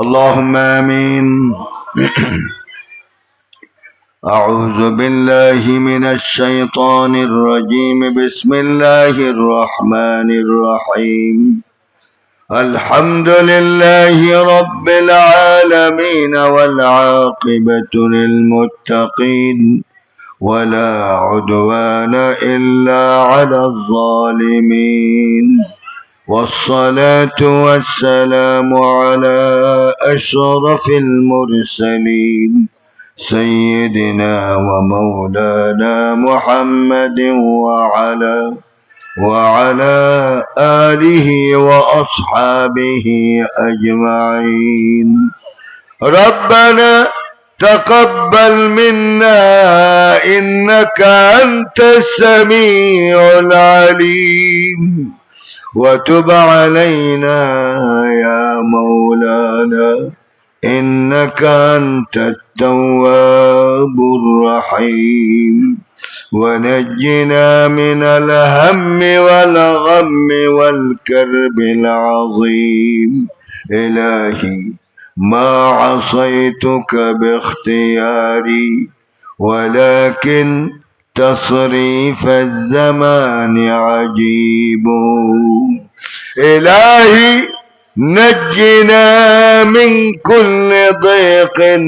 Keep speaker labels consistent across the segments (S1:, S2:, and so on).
S1: اللهم آمين. أعوذ بالله من الشيطان الرجيم. بسم الله الرحمن الرحيم. الحمد لله رب العالمين والعاقبة للمتقين. ولا عدوان إلا على الظالمين. والصلاة والسلام على أشرف المرسلين سيدنا ومولانا محمد وعلى وعلى آله وأصحابه أجمعين. ربنا تقبل منا إنك أنت السميع العليم. وتب علينا يا مولانا إنك أنت التواب الرحيم. ونجنا من الهم والغم والكرب العظيم. إلهي ما عصيتك باختياري ولكن تصريف الزمان عجيب. إلهي نجنا من كل ضيق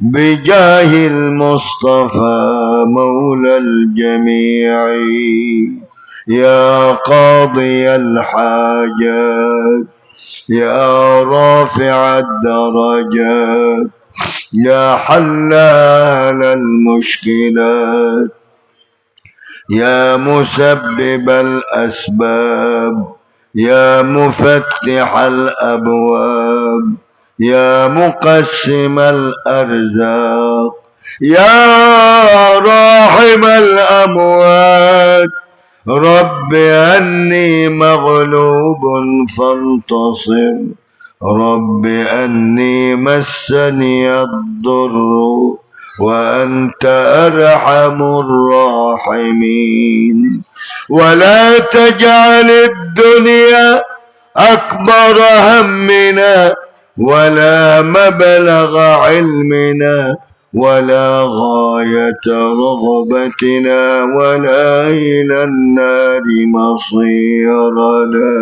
S1: بجاه المصطفى مولى الجميع. يا قاضي الحاجات يا رافع الدرجات يا حلال المشكلات. يا مسبب الأسباب يا مفتح الأبواب يا مقسم الأرزاق يا راحم الأموات. رب أني مغلوب فانتصر رب أني مسني الضر. وأنت أرحم الراحمين. ولا تجعل الدنيا أكبر همنا ولا مبلغ علمنا ولا غاية رغبتنا ولا إلى النار مصيرنا.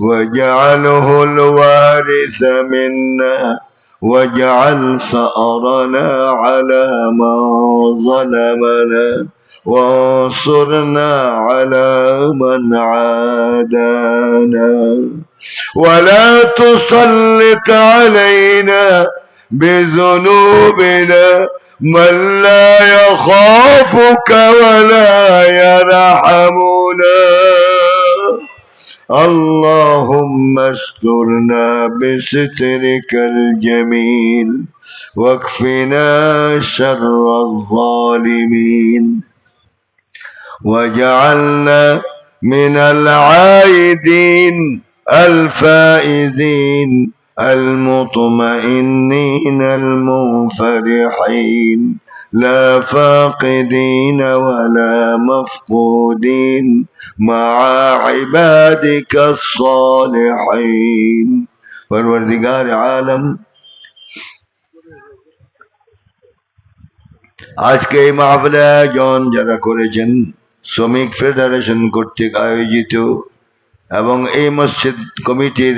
S1: واجعله الوارث منا واجعل ثأرنا على من ظلمنا وانصرنا على من عادانا. ولا تسلط علينا بذنوبنا من لا يخافك ولا يرحمنا. اللهم استرنا بسترك الجميل واكفنا شر الظالمين وجعلنا من العائدين الفائزين المطمئنين المنفرحين لا فاقدين ولا مفقودين مع عبادك الصالحين পরবর্তীগার আলম আজকে এই মাহফিলে আয়োজন যারা করেছেন শ্রমিক ফেডারেশন কর্তৃক আয়োজিত এবং এই মসজিদ কমিটির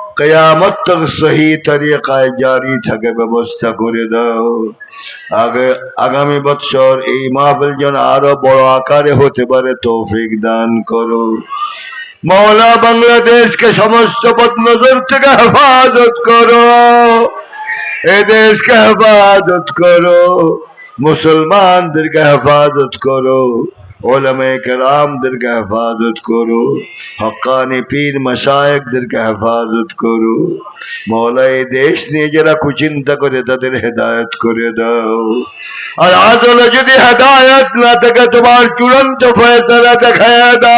S1: কেয়ামত তক সহি তরিকায় জারি থাকে, ব্যবস্থা করে দাও। আগে আগামী বৎসর এই মাহফিল যেন আরও বড় আকারে হতে পারে, তৌফিক দান করো। মৌলা বাংলাদেশকে সমস্ত নজর থেকে হেফাজত করো। এ দেশকে হেফাজত করো। মুসলমানদেরকে হেফাজত করো। علماء کرام در کا حفاظت کرو، حقانی پیر مشایق در کا حفاظت کرو۔ مولا دیش نے جرا کچنتا کرے در ہدایت کرے دا۔ اور آج لجدی ہدایت نہ تکا تمہار چورن تو فیصلہ تک ہے دا۔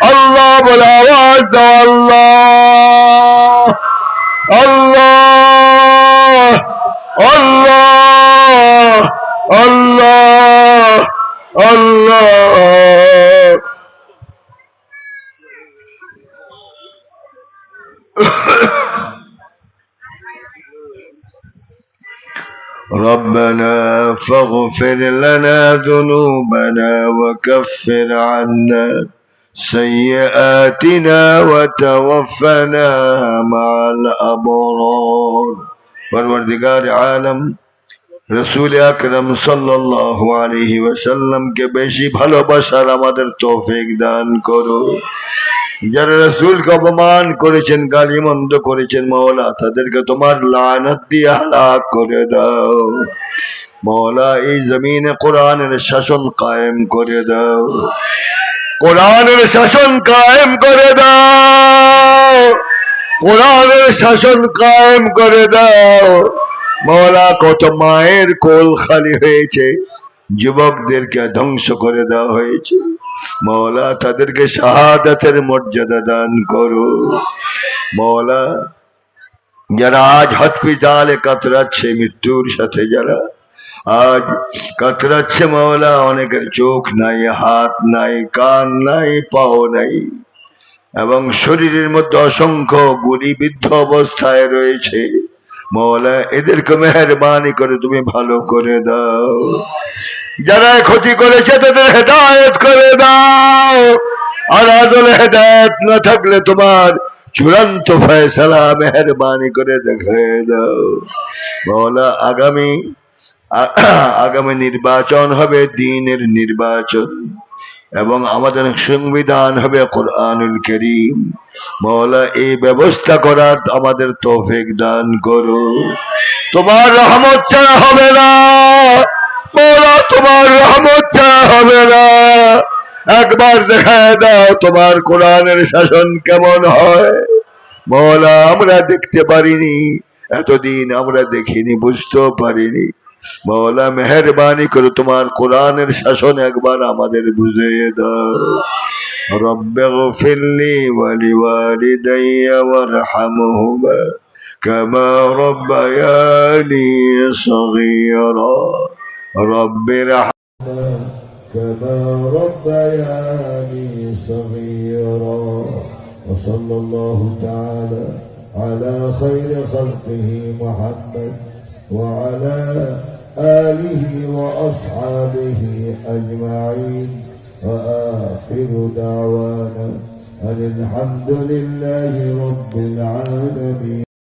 S1: اللہ بلاواز دا، اللہ ربنا فاغفر لنا ذنوبنا وكفر عنا سيئاتنا وتوفنا مع الأبرار پروردگار عالم রসুল আকরম সাল্লাহ আলহি ওয়াসাল্লামকে বেশি ভালোবাসার আমাদের তৌফিক দান করো যারা রসুলকে অপমান করেছেন গালি মন্দ করেছেন মৌলা তাদেরকে তোমার লানত দিয়ে হালাক করে দাও। মৌলা এই জমিনে কোরআনের শাসন কায়েম করে দাও। কোরআনের শাসন কায়েম করে দাও। কোরআনের শাসন কায়েম করে দাও। মৌলা কত মায়ের কোল খালি হয়েছে, যুবকদেরকে ধ্বংস করে দেওয়া হয়েছে। মৌলা তাদেরকে শাহাদাতের মর্যাদা দান করো। মৌলা, যারা আজ হসপিটালে কাতরাচ্ছে, মৃত্যুর সাথে যারা আজ কাতরাচ্ছে, মৌলা, অনেকের চোখ নাই, হাত নাই, কান নাই, পাও নাই, এবং শরীরের মধ্যে অসংখ্য গুলিবিদ্ধ অবস্থায় রয়েছে। মৌলা, এদেরকে মেহরবানি করে তুমি ভালো করে দাও। যারা ক্ষতি করেছে তাদের হেদায়ত করে দাও। আর আদলে হেদায়ত না থাকলে তোমার চূড়ান্ত ফয়সলা মেহরবানি করে দেখে দাও মৌলা আগামী আগামী নির্বাচন হবে, দিনের নির্বাচন, এবং আমাদের সংবিধান হবে কোরআনুল করিম। মৌলা এই ব্যবস্থা করার আমাদের তৌফিক দান করো। তোমার রহমত ছাড়া হবে না। মৌলা তোমার রহমত ছাড়া হবে না একবার দেখা দাও তোমার কোরআনের শাসন কেমন হয় মৌলা আমরা দেখতে পারিনি এতদিন আমরা দেখিনি বুঝতেও পারিনি মৌলা মেহরবানি করে তোমার কোরআনের শাসন একবার আমাদের বুঝিয়ে দাও رب اغفر لي ولوالدي وارحمهما كما ربياني صغيرا رب ارحمنا
S2: كما ربياني صغيرا وصلى الله تعالى على خير خلقه محمد وعلى آله وأصحابه أجمعين. وآخر دعوانا أن الحمد لله رب العالمين.